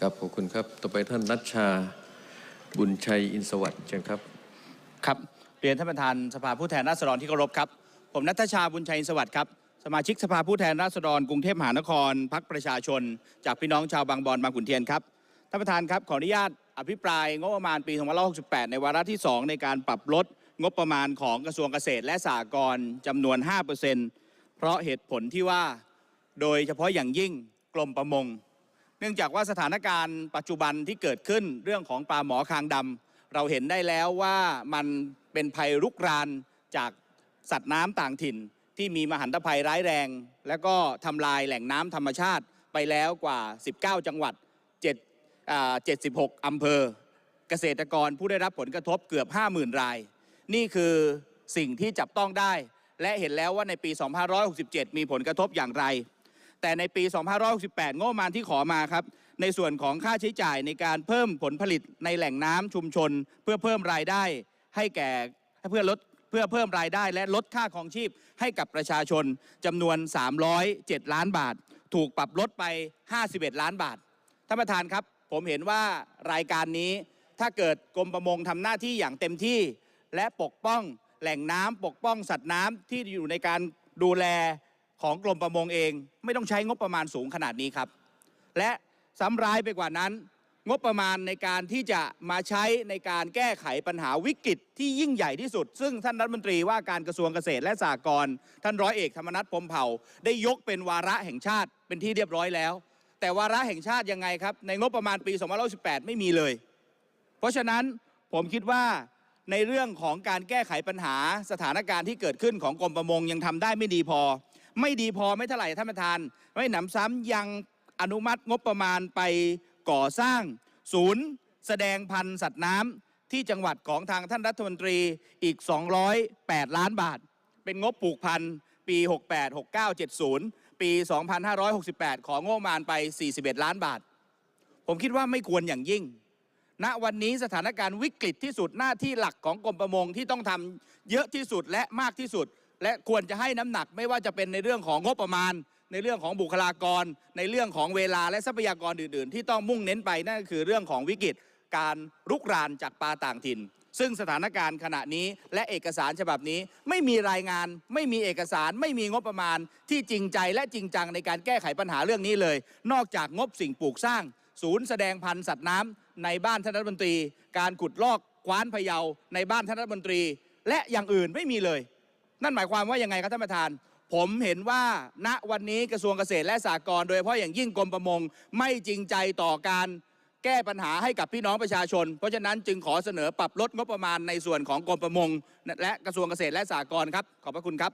ครับขอบคุณครับ ต่อไปท่านนัชชาบุญชัยอินสวัสดิ์เชิญครับ ครับเรียนท่านประธานสภาผู้แทนราษฎรที่เคารพครับ ผมนัทชาบุญชัยอินสวัสดิ์ครับสมาชิกสภาผู้แทนราษฎรกรุงเทพมหานครพักประชาชน จากพี่น้องชาวบางบอนบางขุนเทียนครับท่านประธานครับขออนุญาตอภิปรายงบประมาณปี2568 ในวาระที่ 2 ในการปรับลดงบประมาณของกระทรวงเกษตรและสหกรณ์จำนวน 5%เพราะเหตุผลที่ว่า โดยเฉพาะอย่างยิ่งกรมประมง เนื่องจากว่าสถานการณ์ปัจจุบันที่เกิดขึ้นเรื่องของปลาหมอคางดำเราเห็นได้แล้วว่ามันเป็นภัยรุกรานจากสัตว์น้ำต่างถิ่น ที่มีมหันตภัยร้ายแรง และก็ทำลายแหล่งน้ำธรรมชาติไปแล้วกว่า 19 จังหวัด7 76อำเภอ เกษตรกรผู้ได้รับผลกระทบเกือบ 50,000 ราย นี่คือสิ่งที่จับต้องได้ และเห็นแล้วว่าในปี 2567 มีผลกระทบอย่างไร แต่ในปี 2568 งบประมาณที่ขอมาครับ ในส่วนของค่าใช้จ่ายในการเพิ่มผลผลิตในแหล่งน้ำชุมชน เพื่อเพิ่มรายได้ให้แก่เพื่อลดเพื่อเพิ่มรายได้ และลดค่าครองชีพให้กับประชาชนจำนวน 307 ล้านบาท ถูกปรับลดไป 51 ล้านบาทท่านประธานครับ ผมเห็นว่ารายการนี้ถ้าเกิดกรมประมงทำหน้าที่อย่างเต็มที่ และปกป้องแหล่งน้ำปกป้องสัตว์น้ำที่อยู่ในการดูแล ของกรมประมงเอง ไม่ต้องใช้งบประมาณสูงขนาดนี้ครับ และซ้ำร้ายไปกว่านั้น งบประมาณในการที่จะมาใช้ในการแก้ไขปัญหาวิกฤตที่ยิ่งใหญ่ที่สุด ซึ่งท่านรัฐมนตรีว่าการกระทรวงเกษตรและสหกรณ์ท่านร้อยเอกธรรมนัฐพรมเผ่า ได้ยกเป็นวาระแห่งชาติเป็นที่เรียบร้อยแล้ว แต่วาระแห่งชาติยังไงครับ ในงบประมาณปี2518ไม่มีเลย เพราะฉะนั้นผมคิดว่าในเรื่องของการแก้ไขปัญหาสถานการณ์ที่เกิดขึ้นของกรมประมงยังทำได้ไม่ดีพอ ไม่ดีพอไม่เท่าไหร่ท่านประธาน ไม่หนำซ้ำยังอนุมัติงบประมาณไปก่อสร้าง ศูนย์ แสดงพันธุ์สัตว์น้ำที่จังหวัดของทางท่านรัฐมนตรีอีก 208 ล้านบาท เป็นงบปลูกพันธุ์ปี 68 69 70 ปี 2568 ของงบประมาณไป 41 ล้านบาท ผมคิดว่าไม่ควรอย่างยิ่งณวันนี้สถานการณ์วิกฤตที่สุดหน้าที่หลักของกรมประมงที่ต้องทำเยอะที่สุดและมากที่สุด และควรจะให้น้ำหนักไม่ว่าจะเป็นในเรื่องของงบประมาณ ในเรื่องของบุคลากร ในเรื่องของเวลาและทรัพยากรอื่น ๆ ที่ต้องมุ่งเน้นไปนั่นก็คือเรื่องของวิกฤตการรุกรานจากปลาต่างถิ่น ซึ่งสถานการณ์ขณะนี้และเอกสารฉบับนี้ไม่มีรายงาน ไม่มีเอกสาร ไม่มีงบประมาณที่จริงใจและจริงจังในการแก้ไขปัญหาเรื่องนี้เลย นอกจากงบสิ่งปลูกสร้าง ศูนย์แสดงพันธุ์สัตว์น้ำในบ้านท่านรัฐมนตรี การขุดลอกคว้านพะเยาในบ้านท่านรัฐมนตรี และอย่างอื่นไม่มีเลย นั่นหมายความว่ายังไงครับท่านประธาน ผมเห็นว่าณวันนี้กระทรวงเกษตรและสหกรณ์โดยเฉพาะอย่างยิ่งกรมประมงไม่จริงใจต่อการแก้ปัญหาให้กับพี่น้องประชาชน เพราะฉะนั้นจึงขอเสนอปรับลดงบประมาณในส่วนของกรมประมงและกระทรวงเกษตรและสหกรณ์ครับขอบพระคุณครับ